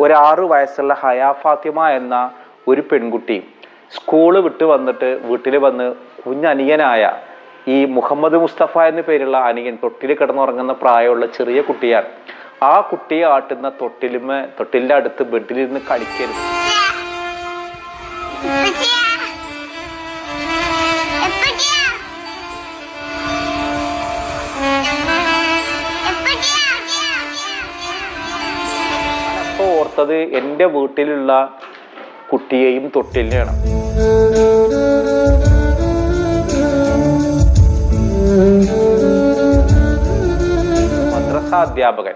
ഒരു വയസ്സുള്ള ഹയാ ഫാത്തിമ എന്ന ഒരു പെൺകുട്ടി സ്കൂൾ വിട്ട് വന്നിട്ട് വീട്ടിൽ വന്ന് കുഞ്ഞനിയനായ ഈ മുഹമ്മദ് മുസ്തഫ എന്ന പേരുള്ള അനിയൻ തൊട്ടിൽ കിടന്നുറങ്ങുന്ന പ്രായമുള്ള ചെറിയ കുട്ടിയാണ്. ആ കുട്ടിയെ ആട്ടുന്ന തൊട്ടിലുമ തൊട്ടിലിന്റെ അടുത്ത് ബെഡിലിരുന്ന് കളിക്കരുത്. ഓർത്തത് എന്റെ വീട്ടിലുള്ള കുട്ടിയെയും തൊട്ടിലിനെയാണ്. മദ്രസ അധ്യാപകൻ.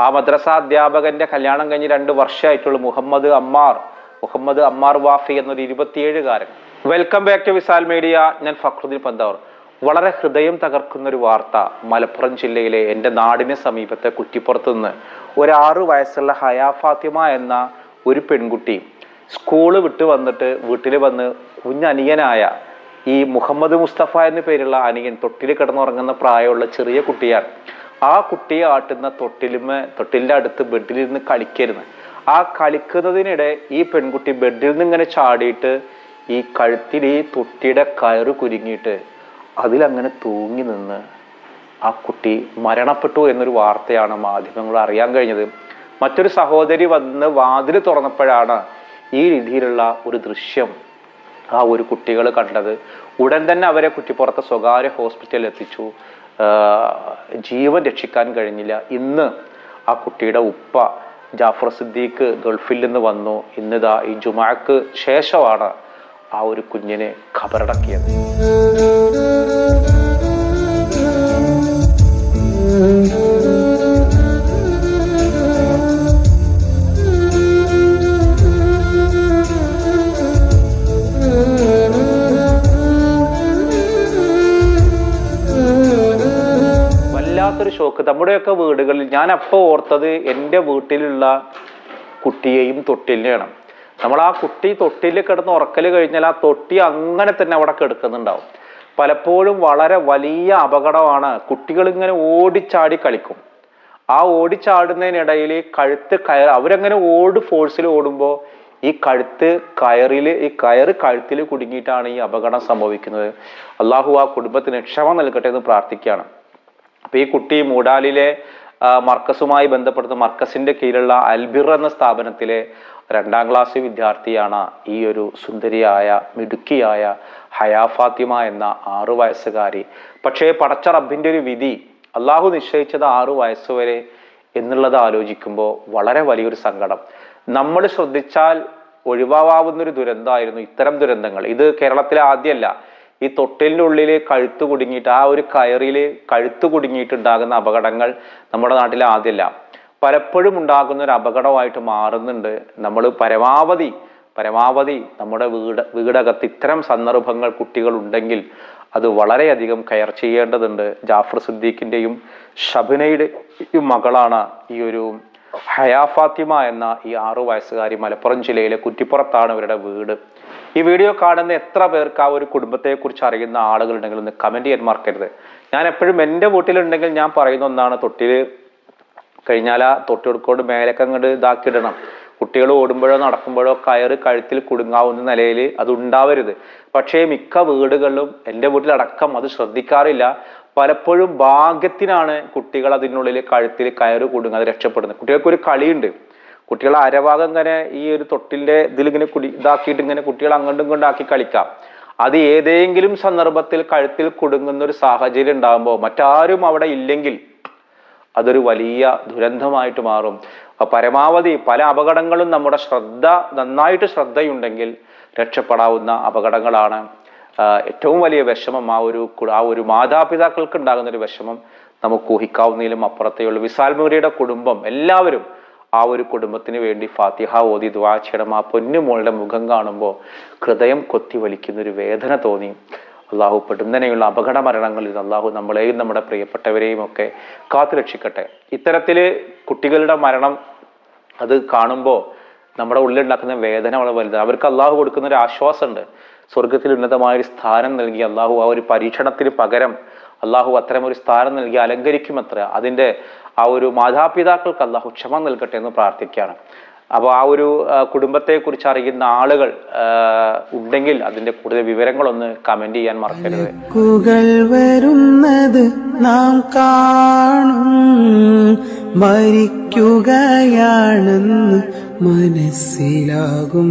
ആ മദ്രസ അധ്യാപകന്റെ കല്യാണം കഴിഞ്ഞ് രണ്ട് വർഷമായിട്ടുള്ള. മുഹമ്മദ് അമ്മാർ മുഹമ്മദ് അമ്മാർ വാഫി എന്നൊരു ഇരുപത്തിയേഴുകാരൻ. Welcome back to Visal media ഞാൻ ഫക്രുദ്ദീൻ പന്താവർ. വളരെ ഹൃദയം തകർക്കുന്ന ഒരു വാർത്ത മലപ്പുറം ജില്ലയിലെ എന്റെ നാടിന് സമീപത്തെ കുറ്റിപ്പുറത്ത് നിന്ന് ഒരു വയസ്സുള്ള ഹയാ ഫാത്തിമ എന്ന ഒരു പെൺകുട്ടി സ്കൂൾ വിട്ട് വന്നിട്ട് വീട്ടിൽ വന്ന് കുഞ്ഞനിയനായ ഈ മുഹമ്മദ് മുസ്തഫ എന്ന പേരുള്ള അനിയൻ തൊട്ടിൽ കിടന്നുറങ്ങുന്ന പ്രായമുള്ള ചെറിയ കുട്ടിയാണ്. ആ കുട്ടിയെ ആട്ടുന്ന തൊട്ടിലുമ തൊട്ടിലിന്റെ അടുത്ത് ബെഡിലിരുന്ന് കളിക്കരുത്. ആ കളിക്കുന്നതിനിടെ ഈ പെൺകുട്ടി ബെഡിൽ നിന്ന് ഇങ്ങനെ ചാടിയിട്ട് ഈ കഴുത്തിൽ ഈ തൊട്ടിയുടെ കയറ് കുരുങ്ങിയിട്ട് അതിലങ്ങനെ തൂങ്ങി നിന്ന് ആ കുട്ടി മരണപ്പെട്ടു എന്നൊരു വാർത്തയാണ് മാധ്യമങ്ങൾ അറിയാൻ കഴിഞ്ഞത്. മറ്റൊരു സഹോദരി വന്ന് വാതിൽ തുറന്നപ്പോഴാണ് ഈ രീതിയിലുള്ള ഒരു ദൃശ്യം ആ ഒരു കുട്ടികൾ കണ്ടത്. ഉടൻ തന്നെ അവരെ കുറ്റിപ്പുറത്തെ സ്വകാര്യ ഹോസ്പിറ്റലിൽ എത്തിച്ചു. ജീവൻ രക്ഷിക്കാൻ കഴിഞ്ഞില്ല. ഇന്ന് ആ കുട്ടിയുടെ ഉപ്പ ജാഫർ സിദ്ദീഖ് ഗൾഫിൽ നിന്ന് വന്നു. ഇന്നിതാ ഈ ജുമാക്ക് ശേഷമാണ് ആ ഒരു കുഞ്ഞിനെ ഖബറടക്കിയത്. ഷോക്ക് നമ്മുടെയൊക്കെ വീടുകളിൽ ഞാൻ അപ്പോൾ ഓർത്തത് എന്റെ വീട്ടിലുള്ള കുട്ടിയെയും തൊട്ടിലിനെയാണ്. നമ്മൾ ആ കുട്ടി തൊട്ടിൽ കിടന്ന് ഉറക്കൽ കഴിഞ്ഞാൽ ആ തൊട്ടി അങ്ങനെ തന്നെ അവിടെ കിടക്കുന്നുണ്ടാവും. പലപ്പോഴും വളരെ വലിയ അപകടമാണ്. കുട്ടികൾ ഇങ്ങനെ ഓടിച്ചാടി കളിക്കും. ആ ഓടിച്ചാടുന്നതിനിടയിൽ കഴുത്ത് കയർ അവരങ്ങനെ ഓട് ഫോഴ്സിൽ ഓടുമ്പോൾ ഈ കഴുത്ത് കയറിൽ ഈ കയർ കഴുത്തിൽ കുടുങ്ങിയിട്ടാണ് ഈ അപകടം സംഭവിക്കുന്നത്. അള്ളാഹു ആ കുടുംബത്തിന് ക്ഷമ നൽകട്ടെ എന്ന് പ്രാർത്ഥിക്കുകയാണ്. അപ്പൊ ഈ കുട്ടി മൂടാലിലെ മർക്കസുമായി ബന്ധപ്പെടുന്ന മർക്കസിന്റെ കീഴിലുള്ള അൽബിർ എന്ന സ്ഥാപനത്തിലെ രണ്ടാം ക്ലാസ് വിദ്യാർത്ഥിയാണ് ഈ ഒരു സുന്ദരിയായ മിടുക്കിയായ ഹയാ ഫാത്തിമ എന്ന ആറു വയസ്സുകാരി. പക്ഷേ പടച്ച റബ്ബിന്റെ ഒരു വിധി അള്ളാഹു നിശ്ചയിച്ചത് ആറു വയസ്സുവരെ എന്നുള്ളത് ആലോചിക്കുമ്പോൾ വളരെ വലിയൊരു സങ്കടം. നമ്മൾ ശ്രദ്ധിച്ചാൽ ഒഴിവാവാവുന്ന ഒരു ദുരന്തമായിരുന്നു ഇത്തരം ദുരന്തങ്ങൾ. ഇത് കേരളത്തിലെ ആദ്യമല്ല. ഈ തൊട്ടിലിന്റെ ഉള്ളിൽ കഴുത്ത് കുടുങ്ങിയിട്ട് ആ ഒരു കയറിൽ കഴുത്ത് കുടുങ്ങിയിട്ടുണ്ടാകുന്ന അപകടങ്ങൾ നമ്മുടെ നാട്ടിൽ ആദ്യമല്ല പലപ്പോഴും ഉണ്ടാകുന്ന ഒരു അപകടമായിട്ട് മാറുന്നുണ്ട്. നമ്മൾ പരമാവധി പരമാവധി നമ്മുടെ വീട് വീടകത്ത് ഇത്തരം സന്ദർഭങ്ങൾ കുട്ടികൾ ഉണ്ടെങ്കിൽ അത് വളരെയധികം കെയർ ചെയ്യേണ്ടതുണ്ട്. ജാഫർ സിദ്ദീഖിന്റെയും ഷബിനയുടെയും മകളാണ് ഈ ഒരു ഹയാ ഫാത്തിമ എന്ന ഈ ആറു വയസ്സുകാരി മലപ്പുറം ജില്ലയിലെ കുറ്റിപ്പുറത്താണ് ഇവരുടെ വീട്. ഈ വീഡിയോ കാണുന്ന എത്ര പേർക്ക് ആ ഒരു കുടുംബത്തെ കുറിച്ച് അറിയുന്ന ആളുകളുണ്ടെങ്കിൽ ഒന്ന് കമന്റ് ചെയ്യാൻ മറക്കരുത്. ഞാൻ എപ്പോഴും എന്റെ വീട്ടിലുണ്ടെങ്കിൽ ഞാൻ പറയുന്ന ഒന്നാണ് തൊട്ടിൽ കഴിഞ്ഞാൽ ആ തൊട്ടിയെടുക്കോട് മേലൊക്കെ അങ്ങോട്ട് ഇതാക്കിയിടണം. കുട്ടികൾ ഓടുമ്പോഴോ നടക്കുമ്പോഴോ കയറ് കഴുത്തിൽ കുടുങ്ങാവുന്ന നിലയിൽ അത് ഉണ്ടാവരുത്. പക്ഷേ മിക്ക വീടുകളിലും എന്റെ വീട്ടിലടക്കം അത് ശ്രദ്ധിക്കാറില്ല. പലപ്പോഴും ഭാഗ്യത്തിനാണ് കുട്ടികൾ അതിനുള്ളിൽ കഴുത്തിൽ കയറ് കുടുങ്ങാതെ രക്ഷപ്പെടുന്നത്. കുട്ടികൾക്ക് ഒരു കളിയുണ്ട്. കുട്ടികൾ അരഭാഗം ഇങ്ങനെ ഈ ഒരു തൊട്ടിന്റെ ഇതിലിങ്ങനെ കുടി ഇതാക്കിയിട്ട് ഇങ്ങനെ കുട്ടികൾ അങ്ങോട്ടും ഇങ്ങോട്ടും ആക്കി കളിക്കാം. അത് ഏതെങ്കിലും സന്ദർഭത്തിൽ കഴുത്തിൽ കുടുങ്ങുന്ന ഒരു സാഹചര്യം ഉണ്ടാകുമ്പോൾ മറ്റാരും അവിടെ ഇല്ലെങ്കിൽ അതൊരു വലിയ ദുരന്തമായിട്ട് മാറും. പരമാവധി പല അപകടങ്ങളും നമ്മുടെ ശ്രദ്ധ നന്നായിട്ട് ശ്രദ്ധയുണ്ടെങ്കിൽ രക്ഷപ്പെടാവുന്ന അപകടങ്ങളാണ് ഏറ്റവും വലിയ വിഷമം ആ ഒരു ആ ഒരു മാതാപിതാക്കൾക്ക് ഉണ്ടാകുന്ന ഒരു വിഷമം നമുക്ക് ഊഹിക്കാവുന്നതിലും അപ്പുറത്തേ ഉള്ളൂ. വിസാൽ മൂരിയുടെ കുടുംബം എല്ലാവരും ആ ഒരു കുടുംബത്തിന് വേണ്ടി ഫാത്തിഹ ഓതി ദുവാ ആ പൊന്നുമോളുടെ മുഖം കാണുമ്പോൾ ഹൃദയം കൊത്തി വലിക്കുന്ന ഒരു വേദന തോന്നി. അള്ളാഹു പെടുന്നതിനെയുള്ള അപകട മരണങ്ങളിൽ അള്ളാഹു നമ്മളെയും നമ്മുടെ പ്രിയപ്പെട്ടവരെയും ഒക്കെ കാത്തു രക്ഷിക്കട്ടെ. ഇത്തരത്തിൽ കുട്ടികളുടെ മരണം അത് കാണുമ്പോൾ നമ്മുടെ ഉള്ളിലുണ്ടാക്കുന്ന വേദന വളരെ വലുതാണ്. അവർക്ക് അള്ളാഹു കൊടുക്കുന്ന ഒരു ആശ്വാസമുണ്ട്. സ്വർഗത്തിൽ ഉന്നതമായ ഒരു സ്ഥാനം നൽകി അള്ളാഹു ആ ഒരു പരീക്ഷണത്തിന് പകരം അള്ളാഹു അത്തരം ഒരു സ്ഥാനം നൽകി അലങ്കരിക്കുമത്ര. അതിന്റെ ആ ഒരു മാതാപിതാക്കൾക്ക് അള്ളാഹു ക്ഷമ നൽകട്ടെ എന്ന് പ്രാർത്ഥിക്കുകയാണ്. അപ്പോൾ ആ ഒരു കുടുംബത്തെക്കുറിച്ച് അറിയുന്ന ആളുകൾ ഉണ്ടെങ്കിൽ അതിന്റെ കൂടുതൽ വിവരങ്ങളൊന്ന് കമന്റ് ചെയ്യാൻ മറക്കരുത്. വരുന്നത് നാം കാണും. മരിക്കുകയാണെന്ന് മനസ്സിലാകും.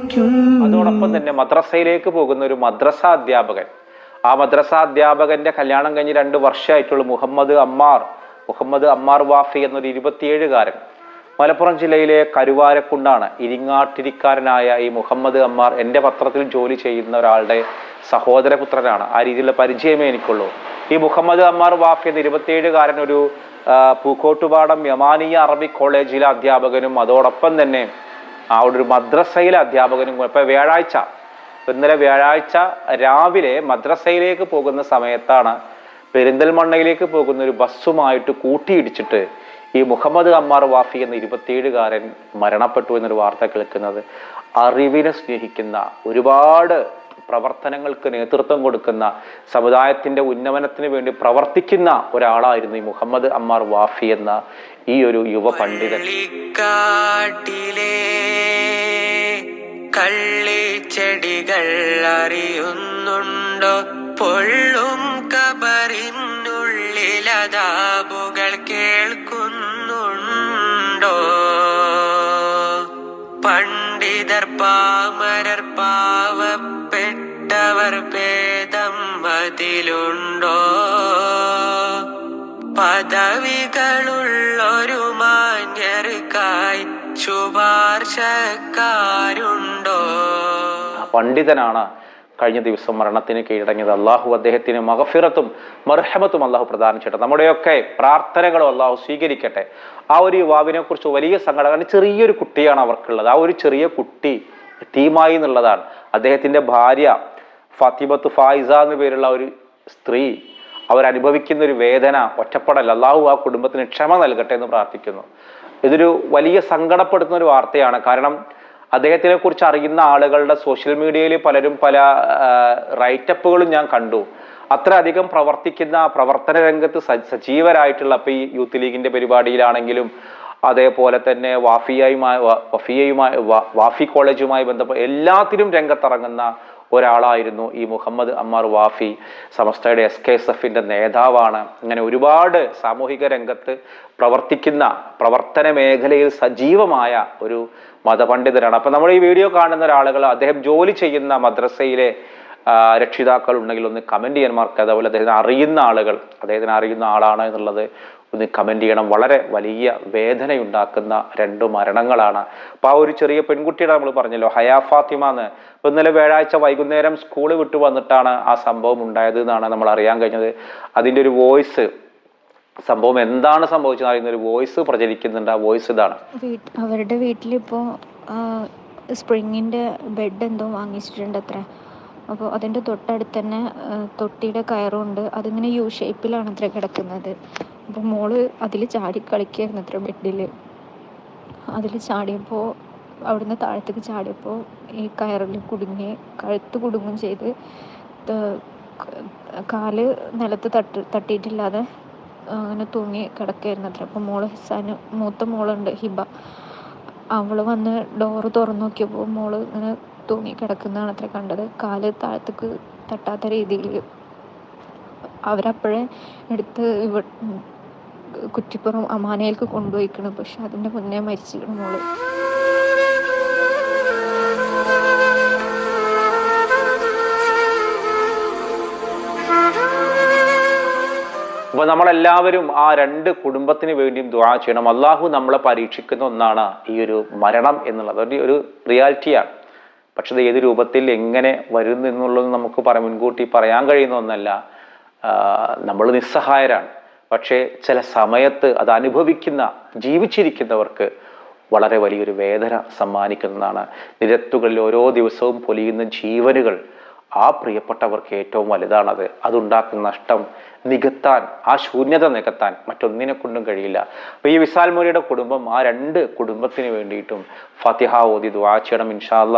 അതോടൊപ്പം തന്നെ മദ്രസയിലേക്ക് പോകുന്ന ഒരു മദ്രസ അധ്യാപകൻ. ആ മദ്രസ അധ്യാപകന്റെ കല്യാണം കഴിഞ്ഞ് രണ്ട് വർഷമായിട്ടുള്ള. മുഹമ്മദ് അമ്മാർ മുഹമ്മദ് അമ്മാർ വാഫി എന്നൊരു ഇരുപത്തിയേഴുകാരൻ. മലപ്പുറം ജില്ലയിലെ കരുവാരക്കുണ്ടാണ്. ഇരിങ്ങാട്ടിരിക്കാരനായ ഈ മുഹമ്മദ് അമ്മാർ എന്റെ പത്രത്തിൽ ജോലി ചെയ്യുന്ന ഒരാളുടെ സഹോദരപുത്രനാണ്. ആ രീതിയിലുള്ള പരിചയമേ എനിക്കുള്ളൂ. ഈ മുഹമ്മദ് അമ്മാർ വാഫി എന്ന ഇരുപത്തിയേഴുകാരൻ ഒരു പൂക്കോട്ടുപാടം യമാനിയ അറബി കോളേജിലെ അധ്യാപകനും അതോടൊപ്പം തന്നെ ആ ഒരു മദ്രസയിലെ അധ്യാപകനും ഇപ്പം വ്യാഴാഴ്ച ഇന്നലെ വ്യാഴാഴ്ച രാവിലെ മദ്രസയിലേക്ക് പോകുന്ന സമയത്താണ് പെരിന്തൽമണ്ണയിലേക്ക് പോകുന്ന ഒരു ബസ്സുമായിട്ട് കൂട്ടിയിടിച്ചിട്ട് ഈ മുഹമ്മദ് അമ്മാർ വാഫി എന്ന ഇരുപത്തിയേഴുകാരൻ മരണപ്പെട്ടു എന്നൊരു വാർത്ത കേൾക്കുന്നത്. അറിവിനെ സ്നേഹിക്കുന്ന ഒരുപാട് പ്രവർത്തനങ്ങൾക്ക് നേതൃത്വം കൊടുക്കുന്ന സമുദായത്തിന്റെ ഉന്നമനത്തിന് വേണ്ടി പ്രവർത്തിക്കുന്ന ഒരാളായിരുന്നു ഈ മുഹമ്മദ് അമ്മാർ വാഫി എന്ന ഈ ഒരു യുവ പണ്ഡിതൻ. കള്ളിച്ചെടികൾ അറിയുന്നുണ്ടോ? പൊള്ളും കബറിനുള്ളിലതാബുകൾ കേൾക്കുന്നുണ്ടോ? പണ്ഡിതർ പാമരർ പാവപ്പെട്ടവർ ഭേദം അതിലുണ്ടോ? പദവികളുള്ളൊരു ശുപാർശക്കാരുണ്ടോ? പണ്ഡിതനാണ് കഴിഞ്ഞ ദിവസം മരണത്തിന് കീഴടങ്ങിയത്. അള്ളാഹു അദ്ദേഹത്തിന് മഹഫിറത്തും മർഹമത്തും അള്ളാഹു പ്രദാനം ചെയ്യട്ടെ. നമ്മുടെയൊക്കെ പ്രാർത്ഥനകളും അള്ളാഹു സ്വീകരിക്കട്ടെ. ആ ഒരു യുവാവിനെ കുറിച്ച് വലിയ സങ്കടം. ചെറിയൊരു കുട്ടിയാണ് അവർക്കുള്ളത്. ആ ഒരു ചെറിയ കുട്ടി തീമായി എന്നുള്ളതാണ്. അദ്ദേഹത്തിന്റെ ഭാര്യ ഫത്തിബത്ത് ഫായിസ എന്ന പേരുള്ള ഒരു സ്ത്രീ അവരനുഭവിക്കുന്ന ഒരു വേദന ഒറ്റപ്പെടൽ അള്ളാഹു ആ കുടുംബത്തിന് ക്ഷമ നൽകട്ടെ എന്ന് പ്രാർത്ഥിക്കുന്നു. ഇതൊരു വലിയ സങ്കടപ്പെടുത്തുന്ന ഒരു വാർത്തയാണ്. കാരണം അദ്ദേഹത്തിനെ കുറിച്ച് അറിയുന്ന ആളുകളുടെ സോഷ്യൽ മീഡിയയിൽ പലരും പല റൈറ്റപ്പുകളും ഞാൻ കണ്ടു. അത്ര അധികം പ്രവർത്തിക്കുന്ന പ്രവർത്തന രംഗത്ത് സജീവരായിട്ടുള്ള ഇപ്പൊ ഈ യൂത്ത് ലീഗിന്റെ പരിപാടിയിലാണെങ്കിലും അതേപോലെ തന്നെ വാഫിയായുമായി വഫിയയുമായി വാഫി കോളേജുമായി ബന്ധപ്പെട്ട് എല്ലാത്തിനും രംഗത്തിറങ്ങുന്ന ഒരാളായിരുന്നു ഈ മുഹമ്മദ് അമ്മാർ വാഫി. സമസ്തയുടെ എസ് കെ എസ് എഫിന്റെ നേതാവാണ്. ഇങ്ങനെ ഒരുപാട് സാമൂഹിക രംഗത്ത് പ്രവർത്തിക്കുന്ന പ്രവർത്തന മേഖലയിൽ സജീവമായ ഒരു മതപണ്ഡിതനാണ്. അപ്പം നമ്മൾ ഈ വീഡിയോ കാണുന്ന ഒരാളുകൾ അദ്ദേഹം ജോലി ചെയ്യുന്ന മദ്രസയിലെ രക്ഷിതാക്കൾ ഉണ്ടെങ്കിൽ ഒന്ന് കമന്റ് ചെയ്യാൻ മാർക്ക് അതേപോലെ അദ്ദേഹത്തിന് അറിയുന്ന ആളുകൾ അദ്ദേഹത്തിന് അറിയുന്ന ആളാണ് എന്നുള്ളത് ഒന്ന് കമന്റ് ചെയ്യണം. വളരെ വലിയ വേദനയുണ്ടാക്കുന്ന രണ്ട് മരണങ്ങളാണ്. അപ്പം ആ ഒരു ചെറിയ പെൺകുട്ടിയുടെ നമ്മൾ പറഞ്ഞല്ലോ ഹയാ ഫാത്തിമ എന്ന് അപ്പോൾ ഇന്നലെ വ്യാഴാഴ്ച വൈകുന്നേരം സ്കൂൾ വിട്ടു വന്നിട്ടാണ് ആ സംഭവം ഉണ്ടായത് എന്നാണ് നമ്മൾ അറിയാൻ കഴിഞ്ഞത്. അതിന്റെ ഒരു വോയിസ് സംഭവം എന്താണ് സംഭവിച്ചത് അറിയുന്ന ഒരു വോയിസ് പ്രചരിക്കുന്നുണ്ട്. ആ വോയിസ് ഇതാണ്. അവരുടെ വീട്ടിലിപ്പോൾ സ്പ്രിങ്ങിന്റെ ബെഡ് എന്തോ വാങ്ങിച്ചിട്ടുണ്ട് അത്ര അപ്പോൾ അതിന്റെ തൊട്ടടുത്ത് തന്നെ തൊട്ടിയുടെ കയറുണ്ട്. അതിങ്ങനെ യു ഷേപ്പിലാണ് അത്ര കിടക്കുന്നത്. അപ്പോൾ മോൾ അതിൽ ചാടി കളിക്കുകയായിരുന്നു അത്ര ബെഡിൽ. അതിൽ ചാടിയപ്പോൾ അവിടുന്ന് താഴത്തേക്ക് ചാടിയപ്പോൾ ഈ കയറിൽ കുടുങ്ങി കഴുത്ത് കുടുങ്ങും ചെയ്ത് കാൽ നിലത്ത് തട്ട് തട്ടിയിട്ടില്ലാതെ അങ്ങനെ തൂങ്ങി കിടക്കുകയായിരുന്നു അത്ര. അപ്പോൾ മോൾ ഹിസാന് മൂത്ത മോളുണ്ട് ഹിബ. അവൾ വന്ന് ഡോറ് തുറന്നു നോക്കിയപ്പോൾ മോൾ ഇങ്ങനെ തൂങ്ങി കിടക്കുന്നതാണ് അത്ര കണ്ടത്. കാൽ താഴത്തേക്ക് തട്ടാത്ത രീതിയിൽ അവരപ്പോഴേ എടുത്ത് ഇവ കുറ്റിപ്പുറം അമാനയിലേക്ക് കൊണ്ടുപോയിക്കണം. പക്ഷെ അതിന്റെ മുന്നേ മരിച്ചിരിക്കണം മോൾ. അപ്പൊ നമ്മളെല്ലാവരും ആ രണ്ട് കുടുംബത്തിന് വേണ്ടിയും ദുആ ചെയ്യണം. അള്ളാഹു നമ്മളെ പരീക്ഷിക്കുന്ന ഒന്നാണ് ഈ ഒരു മരണം എന്നുള്ളത്. ഒരു റിയാലിറ്റിയാണ്. പക്ഷെ അത് ഏത് രൂപത്തിൽ എങ്ങനെ വരുന്നു എന്നുള്ളത് നമുക്ക് പറ മുൻകൂട്ടി പറയാൻ കഴിയുന്ന ഒന്നല്ല. നമ്മൾ നിസ്സഹായരാണ്. പക്ഷേ ചില സമയത്ത് അത് അനുഭവിക്കുന്ന ജീവിച്ചിരിക്കുന്നവർക്ക് വളരെ വലിയൊരു വേദന സമ്മാനിക്കുന്നതാണ്. നിരത്തുകളിൽ ഓരോ ദിവസവും പൊലിയുന്ന ജീവനുകൾ ആ പ്രിയപ്പെട്ടവർക്ക് ഏറ്റവും വലുതാണത്. അതുണ്ടാക്കുന്ന നഷ്ടം നികത്താൻ ആ ശൂന്യത നികത്താൻ മറ്റൊന്നിനെ കൊണ്ടും കഴിയില്ല. അപ്പൊ ഈ വിസാൽ മോരിയുടെ കുടുംബം ആ രണ്ട് കുടുംബത്തിന് വേണ്ടിയിട്ടും ഫത്തിഹ ഓതി ദുആ ചെയ്യണം ഇൻഷാല്ല